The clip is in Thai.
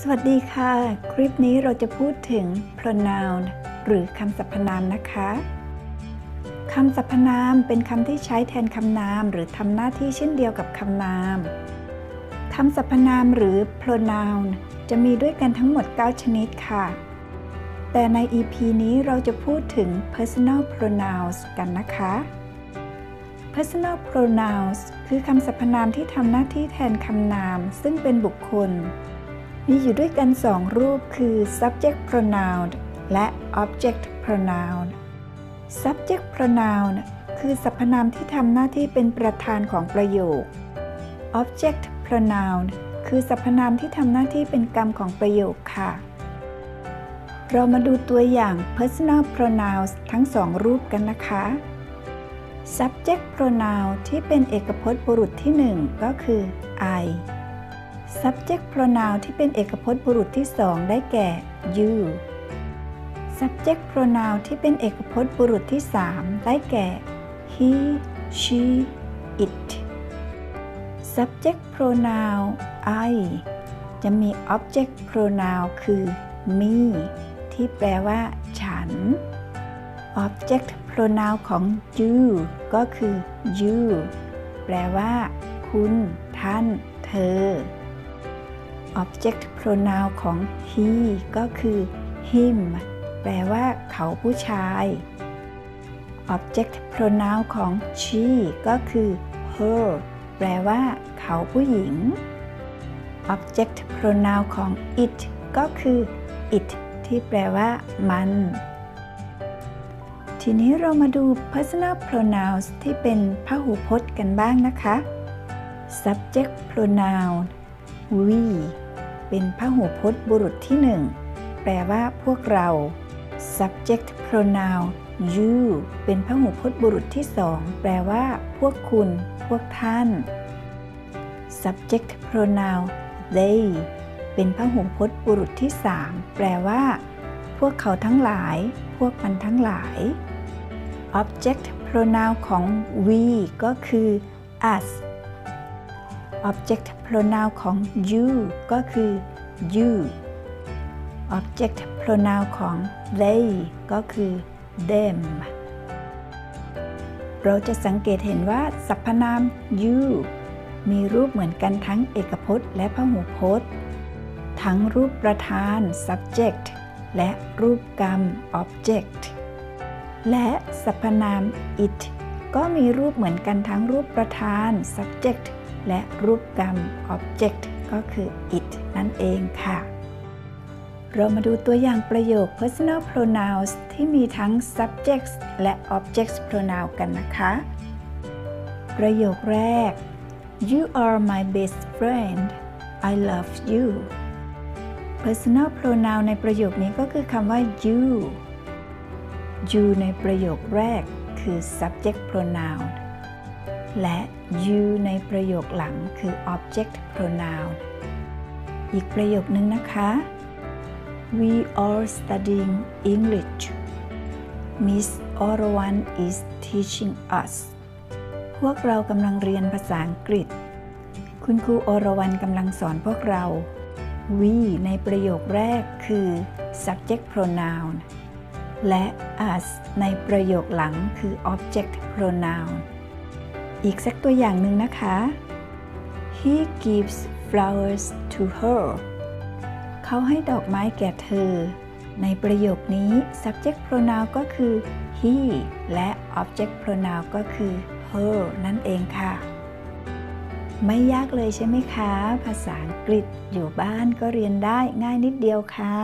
สวัสดีค่ะ คลิปนี้เราจะพูดถึง pronoun หรือคำสรรพนามนะคะคำสรรพนามเป็นคำที่ใช้แทนคำนามหรือทำหน้าที่เช่นเดียวกับคำนามคำสรรพนามหรือ pronoun จะมีด้วยกันทั้งหมด 9 ชนิดค่ะ แต่ใน EP นี้เราจะพูดถึง personal pronouns กันนะคะ personal pronouns คือคำสรรพนามที่ทำหน้าที่แทนคำนาม ซึ่งเป็นบุคคล มีอยู่ด้วยกันสองรูปคือ subject pronoun และ object pronoun subject pronoun คือสรรพนามที่ทำหน้าที่เป็นประธานของประโยค object pronoun คือสรรพนามที่ทำหน้าที่เป็นกรรมของประโยคค่ะ เรามาดูตัวอย่าง personal pronouns ทั้งสองรูปกันนะคะ subject pronoun ที่เป็นเอกพจน์บุรุษที่หนึ่งก็คือ I subject pronoun ที่เป็นเอกพจน์บุรุษที่สองได้แก่ you subject pronoun ที่เป็นเอกพจน์บุรุษที่สามได้แก่ he she it subject pronoun I จะมี object pronoun คือ me ที่แปลว่า ฉัน object pronoun ของ you ก็คือ you แปลว่า คุณ ท่าน เธอ object pronoun ของ he ก็คือ him แปลว่าเขาผู้ชาย object pronoun ของ she ก็คือ her แปลว่า เขาผู้หญิง object pronoun ของ it ก็คือ it ที่แปลว่า มัน ทีนี้เรามาดู personal pronouns ที่เป็นพหูพจน์กันบ้างนะคะ subject pronoun we เป็นพหูพจน์บุรุษที่หนึ่งแปลว่าพวกเรา subject pronoun you เป็นพหูพจน์บุรุษที่สองแปลว่า พวกคุณ พวกท่าน subject pronoun they เป็นพหูพจน์บุรุษที่สามแปลว่า พวกเขาทั้งหลาย พวกมันทั้งหลาย object pronoun ของ we ก็คือ us object pronoun ของ you ก็คือ you object pronoun ของ they ก็คือ them เราจะสังเกตเห็นว่าสรรพนาม you มีรูปเหมือนกันทั้งเอกพจน์ และพหูพจน์ ทั้งรูปประธาน subject และรูปกรรม object และสรรพนาม it ก็มีรูปเหมือนกันทั้งรูปประธาน subject และรูปกรรม object ก็คือ it นั่นเองค่ะ เรามาดูตัวอย่างประโยค personal pronouns ที่มีทั้ง subjects และ objects pronoun กันนะคะ ประโยคแรก you are my best friend I love you personal pronoun ในประโยคนี้ก็คือคำว่า you you ในประโยคแรกคือ subject pronoun และ you ในประโยคหลังคือ object pronoun อีกประโยคนึงนะคะ we are studying English Miss Orawan is teaching us พวกเรากำลังเรียนภาษาอังกฤษ คุณครูอรวรรณกำลังสอนพวกเรา we ในประโยคแรกคือ subject pronoun และ us ในประโยคหลังคือ object pronoun อีกสักตัวอย่างหนึ่งนะคะ he gives flowers to her เขาให้ดอกไม้แก่เธอ ในประโยคนี้ subject pronoun ก็คือ he และ object pronoun ก็คือ her นั่นเองค่ะ ไม่ยากเลยใช่ไหมคะ ภาษาอังกฤษอยู่บ้านก็เรียนได้ง่ายนิดเดียวค่ะ